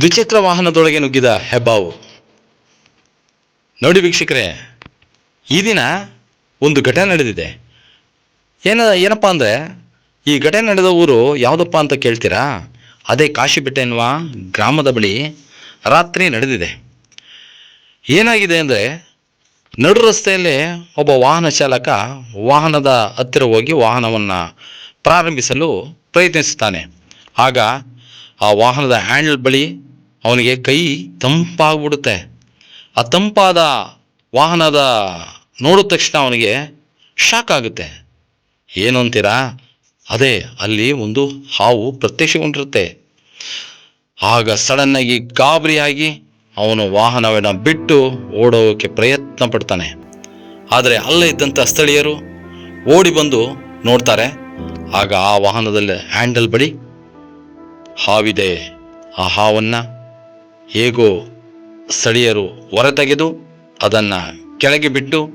ದ್ವಿಚಕ್ರ ವಾಹನದೊಳಗೆ ನುಗ್ಗಿದ ಹೆಬ್ಬಾವು. ನೋಡಿ ವೀಕ್ಷಕರೇ, ಈ ದಿನ ಒಂದು ಘಟನೆ ನಡೆದಿದೆ. ಏನ, ಏನಪ್ಪ ಅಂದರೆ, ಈ ಘಟನೆ ನಡೆದ ಊರು ಯಾವುದಪ್ಪ ಅಂತ ಕೇಳ್ತೀರಾ? ಅದೇ ಕಾಶಿಬೆಟ್ಟೆ ಎನ್ನುವ ಗ್ರಾಮದ ಬಳಿ ರಾತ್ರಿ ನಡೆದಿದೆ. ಏನಾಗಿದೆ ಅಂದರೆ, ನಡು ರಸ್ತೆಯಲ್ಲಿ ಒಬ್ಬ ವಾಹನ ಚಾಲಕ ವಾಹನದ ಹತ್ತಿರ ಹೋಗಿ ವಾಹನವನ್ನು ಪ್ರಾರಂಭಿಸಲು ಪ್ರಯತ್ನಿಸುತ್ತಾನೆ. ಆಗ ಆ ವಾಹನದ ಹ್ಯಾಂಡಲ್ ಬಳಿ ಅವನಿಗೆ ಕೈ ತಂಪಾಗ್ಬಿಡುತ್ತೆ. ಆ ತಂಪಾದ ವಾಹನದ ನೋಡಿದ ತಕ್ಷಣ ಅವನಿಗೆ ಶಾಕ್ ಆಗುತ್ತೆ. ಏನು ಅಂತೀರಾ? ಅದೇ, ಅಲ್ಲಿ ಒಂದು ಹಾವು ಪ್ರತ್ಯಕ್ಷಗೊಂಡಿರುತ್ತೆ. ಆಗ ಸಡನ್ನಾಗಿ ಗಾಬರಿಯಾಗಿ ಅವನು ವಾಹನವನ್ನು ಬಿಟ್ಟು ಓಡೋಕೆ ಪ್ರಯತ್ನ ಪಡ್ತಾನೆ. ಆದರೆ ಅಲ್ಲೇ ಇದ್ದಂಥ ಸ್ಥಳೀಯರು ಓಡಿ ಬಂದು ನೋಡ್ತಾರೆ. ಆಗ ಆ ವಾಹನದಲ್ಲಿ ಹ್ಯಾಂಡಲ್ ಬಳಿ ಹಾವಿದೆ. ಆ ಹಾವನ್ನು ಹೇಗೋ ಸ್ಥಳೀಯರು ಹೊರತೆಗೆದು ಅದನ್ನು ಕೆಳಗೆ ಬಿಟ್ಟು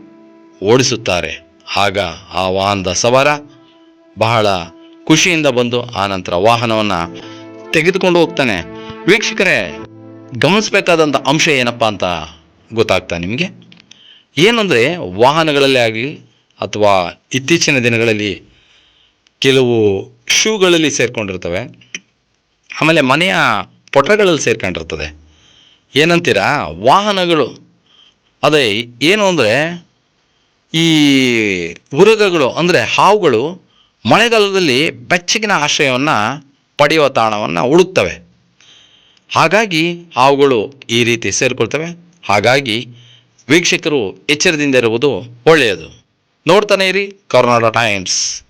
ಓಡಿಸುತ್ತಾರೆ. ಆಗ ಆ ವಾಹನದ ಸವಾರ ಬಹಳ ಖುಷಿಯಿಂದ ಬಂದು ಆ ನಂತರ ವಾಹನವನ್ನು ತೆಗೆದುಕೊಂಡು ಹೋಗ್ತಾನೆ. ವೀಕ್ಷಕರೇ ಗಮನಿಸಬೇಕಾದಂಥ ಅಂಶ ಏನಪ್ಪ ಅಂತ ಗೊತ್ತಾಗ್ತಾ ನಿಮಗೆ? ಏನಂದರೆ ವಾಹನಗಳಲ್ಲೇ ಆಗಲಿ ಅಥವಾ ಇತ್ತೀಚಿನ ದಿನಗಳಲ್ಲಿ ಕೆಲವು ಶೂಗಳಲ್ಲಿ ಸೇರ್ಕೊಂಡಿರ್ತವೆ. ಆಮೇಲೆ ಮನೆಯ ಪೊಟಗಳಲ್ಲಿ ಸೇರ್ಕೊಂಡಿರ್ತದೆ. ಏನಂತೀರಾ? ವಾಹನಗಳು. ಅದೇ, ಏನು ಅಂದರೆ, ಈ ಉರಗಗಳು, ಅಂದರೆ ಹಾವುಗಳು ಮಳೆಗಾಲದಲ್ಲಿ ಬೆಚ್ಚಗಿನ ಆಶ್ರಯವನ್ನು ಪಡೆಯುವ ತಾಣವನ್ನು ಹುಡುಕ್ತವೆ ಹಾಗಾಗಿ ಹಾವುಗಳು ಈ ರೀತಿ ಸೇರಿಕೊಳ್ತವೆ. ಹಾಗಾಗಿ ವೀಕ್ಷಕರು ಎಚ್ಚರದಿಂದ ಇರುವುದು ಒಳ್ಳೆಯದು. ನೋಡ್ತಾನೆ ಇರಿ, ಕರ್ನಾಟಕ ಟೈಮ್ಸ್.